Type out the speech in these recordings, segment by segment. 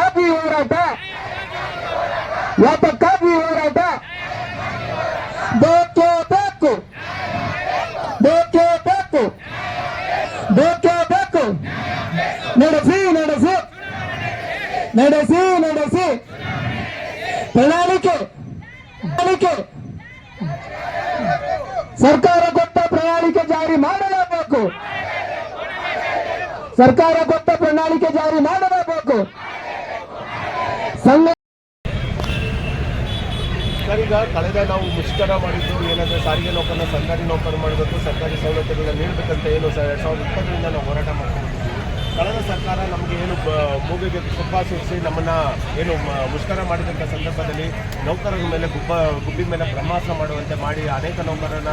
ಯಾತಕ್ಕಾಗಿ ಹೋರಾಟ ಯಾತಕ್ಕಾಗಿ ಹೋರಾಟ ಬೇಕೇ ಬೇಕು ಬೇಕೇ ಬೇಕು ಬೇಕೇ ಬೇಕು ನಡೆಸಿ ನಡೆಸಿ ನಡೆಸಿ ನಡೆಸಿ ಪ್ರಣಾಳಿಕೆ ಪ್ರಣಾಳಿಕೆ ಸರ್ಕಾರ ಕೊಟ್ಟ ಪ್ರಣಾಳಿಕೆ ಜಾರಿ ಮಾಡಲೇಬೇಕು ಸರ್ಕಾರ ಕೊಟ್ಟ ಪ್ರಣಾಳಿಕೆ ಜಾರಿ ಮಾಡಲೇಬೇಕು ಸಂಘ ಸರ್ ಈಗ ಕಳೆದ ನಾವು ಮುಷ್ಕರ ಮಾಡಿದ್ದು ಏನಂದ್ರೆ ಸಾರಿಗೆ ನೌಕರನ್ನ ಸರ್ಕಾರಿ ನೌಕರ ಮಾಡಬೇಕು, ಸರ್ಕಾರಿ ಸೌಲಭ್ಯಗಳನ್ನ ನೀಡಬೇಕಂತ ಏನು ಸರ್? ಎರಡು ಸಾವಿರದ ಇಪ್ಪತ್ತರಿಂದ ನಾವು ಹೋರಾಟ ಮಾಡ್ಕೊಂಡಿದ್ದೀವಿ ಕಳೆದ ಸರ್ಕಾರ ನಮಗೆ ಏನು ಮೂಗಿಗೆ ತುಪ್ಪ ಸೂಚಿಸಿ ನಮ್ಮನ್ನ ಏನು ಮುಷ್ಕರ ಮಾಡಿದಂಥ ಸಂದರ್ಭದಲ್ಲಿ ನೌಕರರ ಮೇಲೆ ಗುಬ್ಬ ಗುಬ್ಬಿ ಮೇಲೆ ಬ್ರಹ್ಮಾಸ್ತ್ರ ಮಾಡುವಂತೆ ಮಾಡಿ ಅನೇಕ ನೌಕರರನ್ನ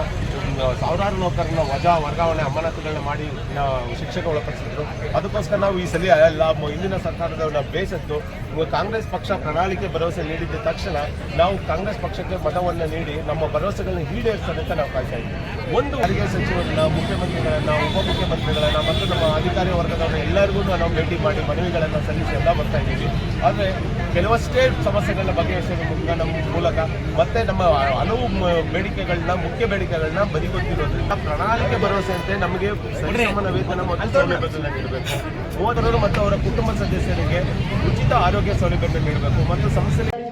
ಸಾವಿರಾರು ನೌಕರರನ್ನ ವಜಾ ವರ್ಗಾವಣೆ ಅಮಾನತುಗಳನ್ನ ಮಾಡಿ ಶಿಕ್ಷೆಗೆ ಒಳಪಡಿಸಿದ್ರು. ಅದಕ್ಕೋಸ್ಕರ ನಾವು ಈ ಸಲ ಎಲ್ಲ ಹಿಂದಿನ ಸರ್ಕಾರದ ಬೇಸತ್ತು ಕಾಂಗ್ರೆಸ್ ಪಕ್ಷ ಪ್ರಣಾಳಿಕೆ ಭರವಸೆ ನೀಡಿದ್ದ ತಕ್ಷಣ ನಾವು ಕಾಂಗ್ರೆಸ್ ಪಕ್ಷಕ್ಕೆ ಮತವನ್ನು ನೀಡಿ ನಮ್ಮ ಭರವಸೆಗಳನ್ನ ಈಡೇರಿಸೋದು ಅಂತ ನಾವು ಕಾಯ್ತಾ ಇದ್ದೀವಿ. ಒಂದು ಸಾರಿಗೆ ಸಚಿವರನ್ನ, ಮುಖ್ಯಮಂತ್ರಿಗಳನ್ನ, ಉಪಮುಖ್ಯಮಂತ್ರಿಗಳನ್ನ ಮತ್ತು ನಮ್ಮ ಅಧಿಕಾರಿ ವರ್ಗದವರನ್ನ ಎಲ್ಲರಿಗೂ ನಾವು ಭೇಟಿ ಮಾಡಿ ಮನವಿಗಳನ್ನು ಸಲ್ಲಿಸಿ ಎಲ್ಲ ಬರ್ತಾ ಇದ್ದೀವಿ. ಆದರೆ ಕೆಲವಷ್ಟೇ ಸಮಸ್ಯೆಗಳನ್ನ ಬಗೆಹರಿಸೋದ್ರ ನಮ್ಮ ಮೂಲಕ ಮತ್ತೆ ನಮ್ಮ ಹಲವು ಬೇಡಿಕೆಗಳನ್ನ, ಮುಖ್ಯ ಬೇಡಿಕೆಗಳನ್ನ ಬದಿಗೊತ್ತಿರೋದ್ರಿಂದ ಪ್ರಣಾಳಿಕೆ ಭರವಸೆಯಂತೆ ನಮಗೆ ಸರಿಸಮಾನ ವೇತನ ಮತ್ತು ನೀಡಬೇಕು. ಮೂವತ್ತರರು ಮತ್ತು ಅವರ ಕುಟುಂಬ ಸದಸ್ಯರಿಗೆ ಉಚಿತ ಆರೋಗ್ಯ ಸೌಲಭ್ಯಗಳನ್ನು ನೀಡಬೇಕು ಮತ್ತು ಇಪ್ಪತ್ತು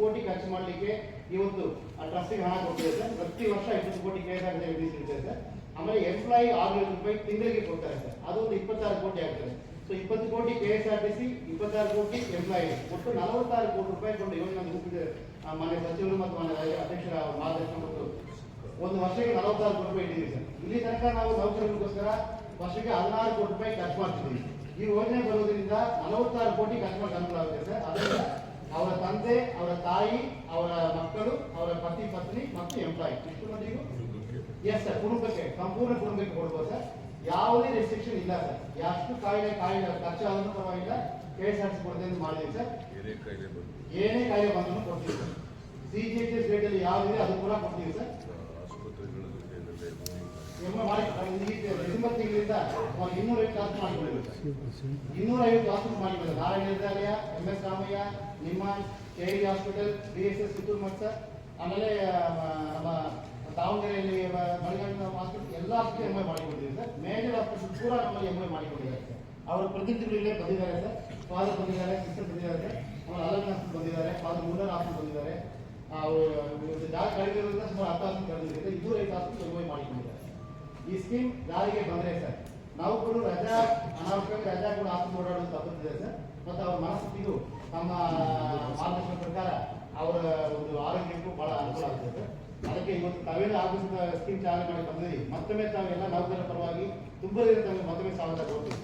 ಕೋಟಿ ಖರ್ಚು ಮಾಡಲಿಕ್ಕೆ ಇವತ್ತು ಆ ಟ್ರಸ್ಟಿಗೆ ಹಣ ಕೊಡ್ತಿದೆ ಸರ್ ಪ್ರತಿ ವರ್ಷ ಇಪ್ಪತ್ತು ಕೋಟಿ ಕೆ ಎಸ್ ಆರ್ ಮೀಸಲಿರ್ತದೆ ಸರ್ ಆಮೇಲೆ ಎಂಪ್ಲಾಯಿ ಆರು ಲಕ್ಷ ರೂಪಾಯಿ ತಿಂಗಳಿಗೆ ಕೊಡ್ತಾರೆ ಸರ್. ಅದು ಒಂದು ಇಪ್ಪತ್ತಾರು ಕೋಟಿ ಆಗ್ತದೆ. ಸೊ ಇಪ್ಪತ್ತು ಕೋಟಿ K S R T C ಇಪ್ಪತ್ತಾರು ಕೋಟಿ ಎಂಪ್ಲಾಯಿ ಒಟ್ಟು ನಲವತ್ತಾರು ಕೋಟಿ ರೂಪಾಯಿ ಕೊಂಡು ಇವಾಗ ನಾನು ಹುಟ್ಟಿದೆ ಮಾನ್ಯ ಸಚಿವರು ಮತ್ತು ಮಾನ್ಯ ಅಧ್ಯಕ್ಷರ ಮಾರ್ಗದರ್ಶನ ಮತ್ತು ಒಂದು ವರ್ಷಕ್ಕೆ ನಲವತ್ತಾರು ಕೋಟಿ ರೂಪಾಯಿ ಇಟ್ಟಿದ್ದೀವಿ ಸರ್. ಇಲ್ಲಿ ತನಕ ನಾವು ನೌಕರರಿಗೋಸ್ಕರ ವರ್ಷಕ್ಕೆ ಹದಿನಾರು ಕೋಟಿ ರೂಪಾಯಿ ಖರ್ಚು ಮಾಡ್ತಿದ್ದೀವಿ. ಈ ಯೋಜನೆ ಬರೋದ್ರಿಂದ ನಲವತ್ತಾರು ಕೋಟಿ ಖರ್ಚು ಮಾಡಿ ಅನುಕೂಲ ಆಗುತ್ತೆ ಸರ್. ಅದರಿಂದ ಅವರ ತಂದೆ ಅವರ ತಾಯಿ ಅವರ ಮಕ್ಕಳು ಅವರ ಪತಿ ಪತ್ನಿ ಮತ್ತು ಎಂಪ್ಲಾಯಿ ಎಷ್ಟು ಮಂದಿಗೂ ಎಸ್ ಸರ್ ಕುಟುಂಬಕ್ಕೆ ಸಂಪೂರ್ಣ ಕುಟುಂಬಕ್ಕೆ ಕೊಡ್ಬೋದು ಸರ್ ಯಾವುದೇ ರೆಸ್ಟ್ರಿಕ್ಷನ್ ಇಲ್ಲ ಸರ್ ಎಷ್ಟು ಕಾಯಿಲೆ ಕಾಯಿಲೆ ಖರ್ಚಾದರೂ ಪರವಾಗಿಲ್ಲ. ಕೆ ಎಸ್ ಆರ್ ಸಿ ಕೊಡದೆ ಅಂತ ಮಾಡಿದ್ದೀವಿ ಸರ್ ಏನೇ ಕಾಯಿಲೆ ಬಂದರೂ ಕೊಡ್ತೀವಿ sir C G H S ರೇಟಲ್ಲಿ ಯಾವ್ದಿದೆ ಅದು ಕೂಡ ಕೊಡ್ತೀವಿ ಸರ್ ಮಾಡಿ ಡಿಸೆಂಬರ್ ತಿಂಗಳಿಂದ ಒಂದು ಇನ್ನೂರ ಕ್ಲಾಸ್ ಆಸ್ತಿ ಇನ್ನೂರೈದು ಆಸ್ಪತ್ರೆ ಮಾಡಿದ್ದಾರೆ ನಾರಾಯಣ ಎಂ ಎಸ್ ರಾಮಯ್ಯ, ನಿಮ್ಮ K E hospital B S S Kittur ಮಠ, ಆಮೇಲೆ ನಮ್ಮ ದಾವಣಗೆರೆಯಲ್ಲಿ ಮಳೆಗಾಲದ ಹಾಸ್ಪಿಟಲ್ ಎಲ್ಲ ಹಾಸ್ಪಿಟಲ್ ಎಂ ಐ ಮಾಡಿಕೊಂಡಿದ್ದೀವಿ ಸರ್. ಮೇಜರ್ ಹಾಸ್ಪಿಟಲ್ ಕೂಡ ನಮ್ಮಲ್ಲಿ ಎಂ ಐ ಮಾಡಿಕೊಂಡಿದ್ದಾರೆ ಅವರ ಪ್ರತಿನಿಧಿಗಳು ಇಲ್ಲೇ ಬಂದಿದ್ದಾರೆ ಸರ್. ಫಾದರ್ ಬಂದಿದ್ದಾರೆ ಸಿಸ್ಟರ್ ಬಂದಿದ್ದಾರೆ ಆಮೇಲೆ ಅಲನ್ ಹಾಸ್ಪಿಟಲ್ ಬಂದಿದ್ದಾರೆ ಫಾದರ್ ಮುನ್ನರ್ ಹಾಸ್ಪಿಟಲ್ ಬಂದಿದ್ದಾರೆ. ಅವರು ಜಾಗ ಕಳೆದಿರೋದ್ರಿಂದ ಸುಮಾರು ಹತ್ತು ಹಾಸ್ಪಿಟಲ್ ಕಳೆದಿದೆ. ಇನ್ನೂರ ಐದು ಹಾಸ್ಪಿಟಲ್ ಎಂ ಐ ಮಾಡಿಕೊಂಡಿದ್ದಾರೆ ಈ ಸ್ಕೀಮ್ ಜಾರಿಗೆ ಬಂದ್ರೆ ಸರ್, ನಾವು ಕೂಡ ರಜಾ ಅನಾವಶ್ಯಕ ರಜಾ ಕೂಡ ಹಾಕಿ ಓಡಾಡೋದು ತಪ್ಪುತ್ತಿದೆ ಸರ್. ಮತ್ತು ಅವ್ರ ಮನಸ್ಥಿತಿಗೂ ತಮ್ಮ ಮಾರ್ಗದರ್ಶನ ಪ್ರಕಾರ ಅವರ ಒಂದು ಆರೋಗ್ಯಕ್ಕೂ ಬಹಳ ಅನುಕೂಲ ಆಗ್ತದೆ ಸರ್. ಅದಕ್ಕೆ ಇವತ್ತು ತಾವೆಲ್ಲ ಆಗುವಂತ ಸ್ಕೀಮ್ ಚಾಲನೆ ಮಾಡಿ ಬಂದಿದ್ದೀವಿ. ಮತ್ತೊಮ್ಮೆ ತಾವೆಲ್ಲ ನೌಕರರ ಪರವಾಗಿ ತುಂಬದೇ ತಮಗೆ ಮತ್ತೊಮ್ಮೆ ಸ್ವಾಗತ ಕೊಡ್ತೀವಿ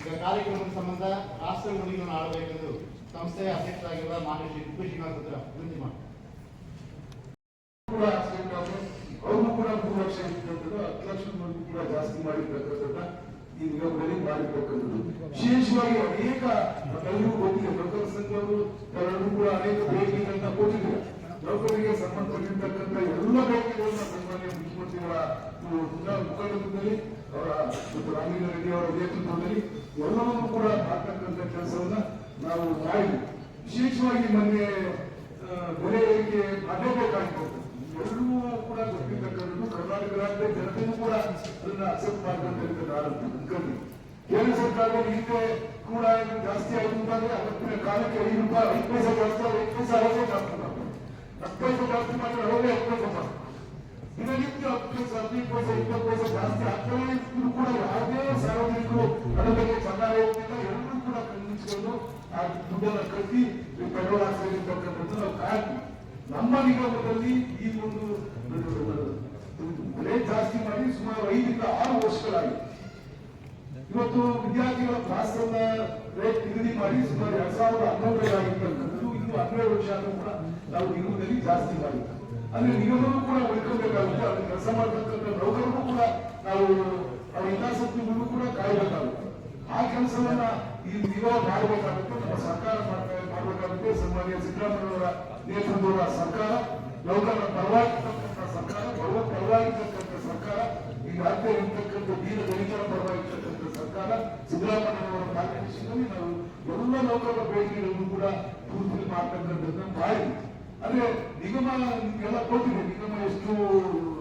ಈಗ ಕಾರ್ಯಕ್ರಮದ ಸಂಬಂಧ ರಾಷ್ಟ್ರ ಮುಂದಿನ ಆಡಬೇಕೆಂದು ಸಂಸ್ಥೆಯ ಅಧ್ಯಕ್ಷರಾಗಿರುವ ಮಾನ್ಯ ಶ್ರೀ ಶ್ರೀನಿವಾಸ ವಿನಂತಿ ಮಾಡಿ ಕೂಡ ಆಕ್ಸಿಡೆಂಟ್ ಆದ್ರೆ ಅವ್ರಿಗೂ ಕೂಡ ಮೂರು ಲಕ್ಷ ಇರ್ತಕ್ಕಂಥದ್ದು ಹತ್ತು ಲಕ್ಷದವರೆಗೂ ಕೂಡ ಜಾಸ್ತಿ ಮಾಡಿರ್ತಕ್ಕಂಥದ್ದನ್ನ ಈ ನಿಗಮದಲ್ಲಿ ಮಾಡಿರ್ತಕ್ಕಂಥದ್ದು ವಿಶೇಷವಾಗಿ ಅನೇಕ ಎಲ್ಲರಿಗೂ ಗೊತ್ತಿದೆ ನೌಕರ ಸಂಘವರು ಎಲ್ಲರೂ ಕೂಡ ಅನೇಕ ಬೇಡಿಕೆಗಳನ್ನ ಕೊಟ್ಟಿದ್ದಾರೆ. ನೌಕರರಿಗೆ ಸಂಬಂಧಪಟ್ಟಿರ್ತಕ್ಕಂಥ ಎಲ್ಲ ಬೇಡಿಕೆಗಳನ್ನ ಸನ್ಮಾನ್ಯ ಮುಖ್ಯಮಂತ್ರಿಗಳ ಮುಖಂಡದಲ್ಲಿ ಅವರ ಮತ್ತು ರೆಡ್ಡಿ ಅವರ ನೇತೃತ್ವದಲ್ಲಿ ಎಲ್ಲವನ್ನೂ ಕೂಡ ಮಾಡ್ತಕ್ಕಂಥ ಕೆಲಸವನ್ನ ನಾವು ಮಾಡಿದ್ವಿ. ವಿಶೇಷವಾಗಿ ಮೊನ್ನೆ ಬೆಲೆ ಏರಿಕೆ ಮಾಡಲೇಬೇಕಾಗಿತ್ತು ಎಲ್ಲರೂ ಕೂಡ ಗೊತ್ತಿರ್ತಕ್ಕಂಥದ್ದು ಕರ್ನಾಟಕ ರಾಜ್ಯದ ಜನತೆಯೂ ಕೂಡ ಅದನ್ನ ಅಕ್ಸೆಪ್ಟ್ ಮಾಡ್ಕೊಂತ ನಾನು ಅನ್ಕೊಂಡಿ ಕೇಂದ್ರ ಸರ್ಕಾರ ಹಿಂದೆ ಕೂಡ ಜಾಸ್ತಿ ಆಗುತ್ತಂದ್ರೆ ಅವತ್ತಿನ ಕಾಲಕ್ಕೆ ಐದು ರೂಪಾಯಿ ಐದು ಪೈಸೆ ಜಾಸ್ತಿ ಆದ್ರೆ ಐದು ಪೈಸೆ ಅರವತ್ತು ಜಾಸ್ತಿ ಮಾಡ್ತಾರೆ ಹತ್ತು ಪೈಸೆ ಜಾಸ್ತಿ ಮಾಡಿದ್ರೆ ಅರವತ್ತೇ ಹತ್ತು ಪೈಸೆ ಮಾಡ್ತಾರೆ ಹತ್ತು ಪೈಸೆ, ಹದಿನೈದು ಪೈಸೆ, ಇಪ್ಪತ್ತು ಪೈಸೆ ಜಾಸ್ತಿ ಆಗ್ತಾನೆ ಇದ್ರು ಕೂಡ ಯಾವುದೇ ಸಾರ್ವಜನಿಕರು ಅದರ ಬಗ್ಗೆ ಚೆನ್ನಾಗಿ ಹೋಗ್ತಿಲ್ಲ. ಎಲ್ಲರೂ ಕೂಡ ಖಂಡಿಸಿಕೊಂಡು ಆ ದುಡ್ಡನ್ನು ಕಟ್ಟಿ ಪೆಟ್ರೋಲ್ ಹಾಕ್ಸಿರ್ತಕ್ಕಂಥದ್ದು ನಾವು ನಮ್ಮ ನಿಗಮದಲ್ಲಿ ಈ ಒಂದು ರೇಟ್ ಜಾಸ್ತಿ ಮಾಡಿ ಸುಮಾರು ಐದರಿಂದ ಆರು ವರ್ಷಗಳಾಗಿದೆ ಇವತ್ತು ವಿದ್ಯಾರ್ಥಿಗಳ ಕ್ಲಾಸ್ ರೇಟ್ ನಿಗದಿ ಮಾಡಿ ಸುಮಾರು ಎರಡ್ ಸಾವಿರದ ಹನ್ನೊಂದರಾಗಿರ್ತಕ್ಕಂಥದ್ದು ಇನ್ನು ಹನ್ನೆರಡು ವರ್ಷ ಕೂಡ ನಾವು ನಿಗಮದಲ್ಲಿ ಜಾಸ್ತಿ ಮಾಡಿದ್ವಿ ಅಂದ್ರೆ ನಿಗಮವೂ ಕೂಡ ಉಳ್ಕೊಬೇಕಾಗುತ್ತೆ ಅದನ್ನ ಕೆಲಸ ಮಾಡ್ತಕ್ಕಂಥ ನೌಕರರು ಕೂಡ ನಾವು ಅವ್ರ ಹಿತಾಸಕ್ತಿಗಳು ಕೂಡ ಕಾಯಬೇಕಾಗುತ್ತೆ. ಆ ಕೆಲಸವನ್ನ ಈ ನಿಗಮ ಮಾಡಬೇಕಾಗುತ್ತೆ. ನಮ್ಮ ಸರ್ಕಾರ ಮಾಡಬೇಕಾಗುತ್ತೆ. ಸನ್ಮಾನ್ಯ ಸಿದ್ದರಾಮಯ್ಯವರ ನೇತೃತ್ವದ ಸರ್ಕಾರ ನೌಕರರ ಪರವಾಗಿರ್ತಕ್ಕಂಥ ಸರ್ಕಾರ ಪರವಾಗಿರ್ತಕ್ಕಂಥ ಸರ್ಕಾರ ರಾಜ್ಯ ಇರ್ತಕ್ಕಂಥ ದೀನ ದಲಿತರ ಪರವಾಗಿರ್ತಕ್ಕಂಥ ಸಿದ್ದರಾಮಯ್ಯನವರ ಮಾರ್ಗದರ್ಶನದಲ್ಲಿ ನಾವು ಎಲ್ಲ ನೌಕರರ ಬೇಡಿಕೆಗಳನ್ನು ಕೂಡ ಪೂರ್ತಿ ಮಾಡ್ತಕ್ಕಂಥದ್ದನ್ನು ಮಾಡಿ ಅಂದ್ರೆ ನಿಗಮ ಎಲ್ಲ ಕೊಟ್ಟಿದೆ ನಿಗಮ ಎಷ್ಟು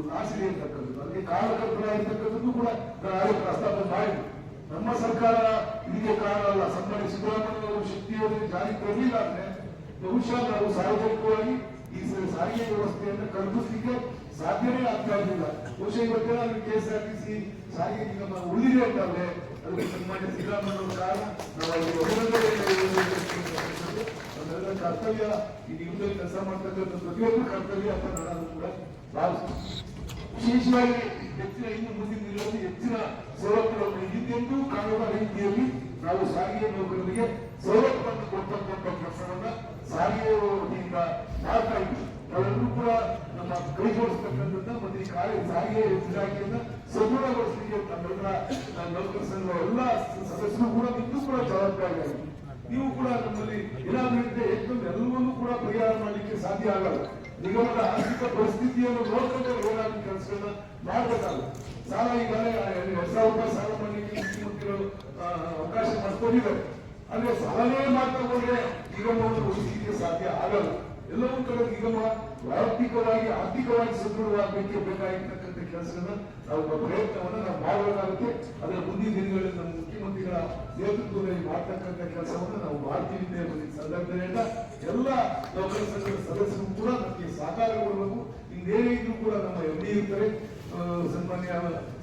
ನಾಸಿದೆ ಇರ್ತಕ್ಕಂಥದ್ದು ಅದಕ್ಕೆ ಕಾರಣಕರ್ತರಾಗಿರ್ತಕ್ಕಂಥದ್ದು ಕೂಡ ನಾನು ಆಗಲೇ ಪ್ರಸ್ತಾಪ ಮಾಡಿದೆ ನಮ್ಮ ಸರ್ಕಾರ ಇದಕ್ಕೆ ಕಾರಣ ಅಲ್ಲ. ಸನ್ಮಾನ್ಯ ಸಿದ್ದರಾಮಯ್ಯನವರು ಶಕ್ತಿಯನ್ನು ಜಾರಿ ತರಲಿಲ್ಲ ಅಂದ್ರೆ ಬಹುಶಃ ನಾವು ಸಾರ್ವಜನಿಕವಾಗಿ ಈ ಸಾರಿಗೆ ವ್ಯವಸ್ಥೆಯನ್ನು ಕಲ್ಪಿಸಲಿಕ್ಕೆ ಸಾಧ್ಯನೇ ಆಗ್ತಾ ಇರಲಿಲ್ಲ ಬಹುಶಃ K S R T C ಸಾರಿಗೆ ನಿಗಮ ಉಳಿದಿದೆ ಅಂತಂದ್ರೆ ಅದಕ್ಕೆ ಸನ್ಮಾನ್ಯ ಸಿದ್ದರಾಮಯ್ಯ ಕಾರಣ ನಾವು ಅದೆಲ್ಲ ಕರ್ತವ್ಯ. ಈ ನಿಗಮದಲ್ಲಿ ಕೆಲಸ ಮಾಡ್ತಕ್ಕಂಥ ಪ್ರತಿಯೊಂದು ಕರ್ತವ್ಯ ಅಂತ ನಾನು ಕೂಡ ಭಾವಿಸ್ತೀನಿ. ವಿಶೇಷವಾಗಿ ಹೆಚ್ಚಿನ ಇನ್ನು ಮುಂದಿನ ದಿನಗಳಲ್ಲಿ ಹೆಚ್ಚಿನ ಸೌಲಭ್ಯಗಳನ್ನು ಹಿಂದೆಂದೂ ಕಾನೂನು ರೀತಿಯಲ್ಲಿ ನಾವು ಸಾರಿಗೆ ನೌಕರರಿಗೆ ಸೌಲಭ್ಯವನ್ನು ಕೊಡ್ತಕ್ಕಂಥ ಕೆಲಸವನ್ನ ಸಾರಿಗೆ ವತಿಯಿಂದ ಮಾಡ್ತಾ ಇದ್ವಿ ನಾವೆಲ್ಲರೂ ಕೂಡ ನಮ್ಮ ಕೈ ಜೋಡಿಸ್ತಕ್ಕಂಥದ್ದು ಮತ್ತೆ ಈ ಕಾರ್ಯ ಸಾರಿಗೆ ಇಲಾಖೆಯನ್ನ ಸದೃಢಗೊಳಿಸಲಿಕ್ಕೆ ನಮ್ಮೆಲ್ಲ ನೌಕರ ಸಂಘದ ಎಲ್ಲ ಸದಸ್ಯರು ಕೂಡ ಇನ್ನೂ ಕೂಡ ಜವಾಬ್ದಾರಿ ನೀವು ಕೂಡ ನಮ್ಮಲ್ಲಿ ಏನಾದ್ರೂ ಏಕದಮ್ ಎಲ್ಲವನ್ನೂ ಕೂಡ ಪರಿಹಾರ ಮಾಡಲಿಕ್ಕೆ ಸಾಧ್ಯ ಆಗಲ್ಲ. ನಿಗಮದ ಆರ್ಥಿಕ ಪರಿಸ್ಥಿತಿಯನ್ನು ನೋಡ್ಕೊಂಡು ಏನಾದ್ರೂ ಕೆಲಸಗಳನ್ನ ಮಾಡಬೇಕಾಗುತ್ತೆ ಸಾಲ ಈಗಾಗಲೇ ಎರಡ್ ಸಾವಿರ ರೂಪಾಯಿ ಸಾಲ ಮಾಡಲಿಕ್ಕೆ ಮುಖ್ಯಮಂತ್ರಿಗಳು ಅವಕಾಶ ಮಾಡ್ಕೊಂಡಿದ್ದಾರೆ. ಅಂದ್ರೆ ಸಾಲನೇ ಮಾಡ್ತಾ ಹೋದ್ರೆ ನಿಗಮವನ್ನು ಉಳಿಸಲಿಕ್ಕೆ ಸಾಧ್ಯ ಆಗಲ್ಲ. ಎಲ್ಲವೂ ಕಡೆ ನಿಗಮ ವೈಯಕ್ತಿಕವಾಗಿ, ಆರ್ಥಿಕವಾಗಿ ಸದೃಢವಾಗಲಿಕ್ಕೆ ಬೇಕಾಗಿರ್ತಕ್ಕಂಥ ಕೆಲಸಗಳನ್ನ ನಾವು ಪ್ರಯತ್ನವನ್ನು ನಾವು ಮಾಡಬೇಕಾಗುತ್ತೆ. ಅದರ ಮುಂದಿನ ದಿನಗಳಲ್ಲಿ ನಮ್ಮ ಮುಖ್ಯಮಂತ್ರಿಗಳ ನೇತೃತ್ವದಲ್ಲಿ ಮಾಡ್ತಕ್ಕಂಥ ಕೆಲಸವನ್ನ ನಾವು ಮಾಡ್ತೀವಿ ಹೇಳುವ ಸಂದರ್ಭದಿಂದ ಎಲ್ಲ ನೌಕರ ಸಂಘದ ಸದಸ್ಯರು ಕೂಡ ನಮಗೆ ಸಹಕಾರ ಕೊಡಬೇಕು. ಇನ್ನೇನೇ ಇದ್ರೂ ಕೂಡ ನಮ್ಮ ಎಂ ಡಿ ಇರ್ತಾರೆ ಸನ್ಮಾನ್ಯ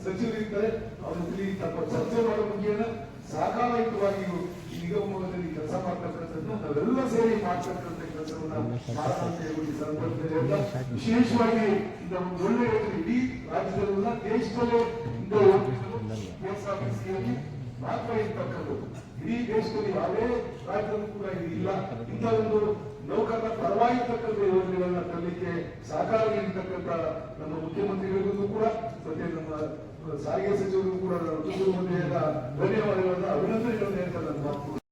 ಸಚಿವರು ಇರ್ತಾರೆ. ಅವರು ತಮ್ಮ ಚರ್ಚೆ ಮಾಡೋ ಬಗ್ಗೆಯನ್ನು ಸಹಕಾರಯುತವಾಗಿ ನಿಗಮದಲ್ಲಿ ಕೆಲಸ ಮಾಡ್ತಕ್ಕಂಥದ್ದು ನಾವೆಲ್ಲ ಸೇರಿ ಮಾಡ್ತಕ್ಕಂಥ ಕೆಲಸವನ್ನ ವಿಶೇಷವಾಗಿ ಇಂಥ ಒಂದು ಒಳ್ಳೆ ಯೋಜನೆ ಇಡೀ ರಾಜ್ಯದಲ್ಲ ದೇಶದಲ್ಲೇ ಮಾತ್ರ ಇರ್ತಕ್ಕಂಥದ್ದು. ಇಡೀ ದೇಶದಲ್ಲಿ ಯಾವುದೇ ರಾಜ್ಯದಲ್ಲೂ ಕೂಡ ಇಲ್ಲ. ಇಂಥ ಒಂದು ನೌಕರರ ಪರವಾಗಿರ್ತಕ್ಕಂಥ ಯೋಜನೆಗಳನ್ನ ತರಲಿಕ್ಕೆ ಸಹಕಾರ ನೀಡತಕ್ಕಂಥ ನಮ್ಮ ಮುಖ್ಯಮಂತ್ರಿಗಳಿಗೂ ಕೂಡ, ಮತ್ತೆ ನಮ್ಮ ಸಾರಿಗೆ ಸಚಿವರು ಕೂಡ ನಾನು ಧನ್ಯವಾದಗಳನ್ನ ಅಭಿನಂದನೆಗಳನ್ನ ಹೇಳ್ತಾರೆ